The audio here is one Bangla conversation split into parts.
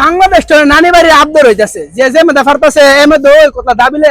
বাংলাদেশ নানি বাড়ির আবদর হইতাছে। যে যে ফারতাছে এ মেধা কথা দাবিলে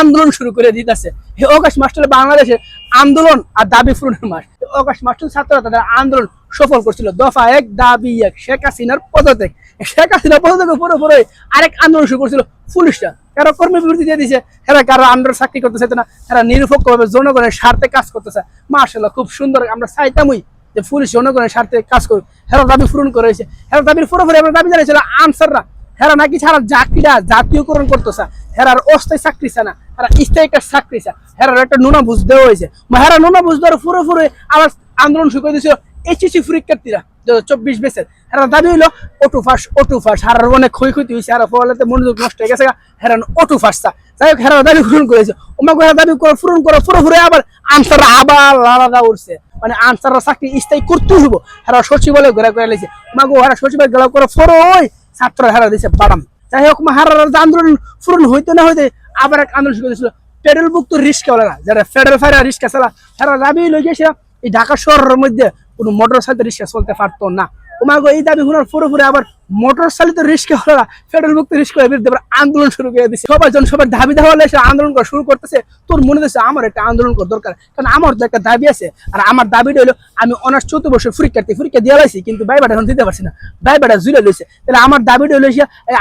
আন্দোলন শুরু করে দিতেছে। হে অগাস্ট মাস্টার বাংলাদেশের আন্দোলন আর দাবি পূরণের মাস। অগাস্ট মাস্টার ছাত্ররা তাদের আন্দোলন সফল করছিল। দফা এক, দাবি এক, শেখ হাসিনার পদত্যাগ। শেখ হাসিনার পদত্যাগ পুরো পুরো আরেক আন্দোলন শুরু করছিল পুলিশরা। এরা কর্মী বিরতি দিয়ে দিছে এরা কারও আন্দোলন চাকরি করতেছে না এরা নিরপেক্ষভাবে জনগণের স্বার্থে কাজ করতেছে। মার্শাল্লাহ খুব সুন্দর, আমরা চাইতামই যে পুলিশ জনগণের স্বার্থে কাজ করুক হেরা দাবি পূরণ করেছে। হেরা দাবির পুরোপুরি আমরা দাবি জানিয়েছিল আনসাররা, হেরা নাকি ছাড়া চাকরিটা জাতীয়করণ করতেছে, হেরার অস্থায়ী চাকরি না, হেরা স্থায়ী একটা চাকরি চা হেরার একটা নুনা বুঝ দেওয়া হয়েছে। হেরা নুনা বুঝ দেওয়ার পুরোপুরি আবার আন্দোলন শুরু করে দিয়েছিল এইচএসসি পরীক্ষার্থীরা চব্বিশ বেসের হেরা দাবি হইল অটু ফাঁস অটু ফাঁস। হারার অনেক ক্ষয়ক্ষতি হয়েছে হেরা ফলাতে মনোযোগ নষ্ট হয়ে গেছে হেরান অটু ফাঁসটা যাই হোক হেরা দাবি পূরণ করেছে। ওমাকে হেরা দাবি করে পূরণ করে পুরোপুরি আবার আনসাররা আবার আলাদা উঠছে। মানে আনসার চাকরি স্থায়ী করতেই হইব। হেরা সচিবালয় ঘুরা করে লেছে মাগো, হেরা সচিবালয় গেলা করে ফরই ছাত্র হারা দিছে বাদাম। যাই হোক হারার আন্দোলন পূরণ হইতে না হইতে আবার এক আন্দোলন শুরু করেছিল পেডেল মুক্ত রিক্সা না যারা ফেডারেল ফায়ার রিস্কা চালা, হেরা দাবি লই গেছে। এই ঢাকা শহরের মধ্যে কোনো মোটর সাইকেল রিক্সা চলতে পারতো না। ওমাগো এই দাবি শোনার পুরোপুরি আবার মোটর চালিত রিক্সা হলা ফেডারেল মুক্ত রিক্সা বিরুদ্ধে আন্দোলন শুরু করে দিচ্ছে সবাই জন সবার দাবি দেওয়া হলে আন্দোলন করা শুরু করতেছে। তোর মনে হচ্ছে আমার একটা আন্দোলন করা দরকার? কারণ আমার তো একটা দাবি আছে। আর আমার দাবিটা হলো, আমি অনার্স চতুর্থ বছর পরীক্ষার্থী, পরীক্ষা দিয়ে লাইছি, কিন্তু বাইবাটা এখন দিতে পারছি না। বাইবাটা জুলে লইছে। তাহলে আমার দাবিটা হলো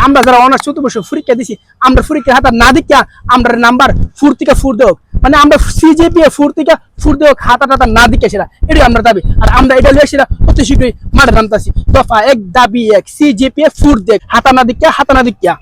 আমরা যারা অনার্স চতুর্থ বছর পরীক্ষা দিছি, আমরা পরীক্ষা হাতা না দিকা আমরা নাম্বার ফুর থেকে ফুর দেওক মানে আমরা সিজিপি ফুর থেকে ফুর দেওক হাতা টাতা না দিকে সেটা এটাই আমরা দাবি। আর আমরা এটা সেটা অতি শীঘ্রই মাঠে নামতাছি। দফা এক দাবি এক সিজিপি ফুট দেখ হাতানা দিকা হাতা না দিকা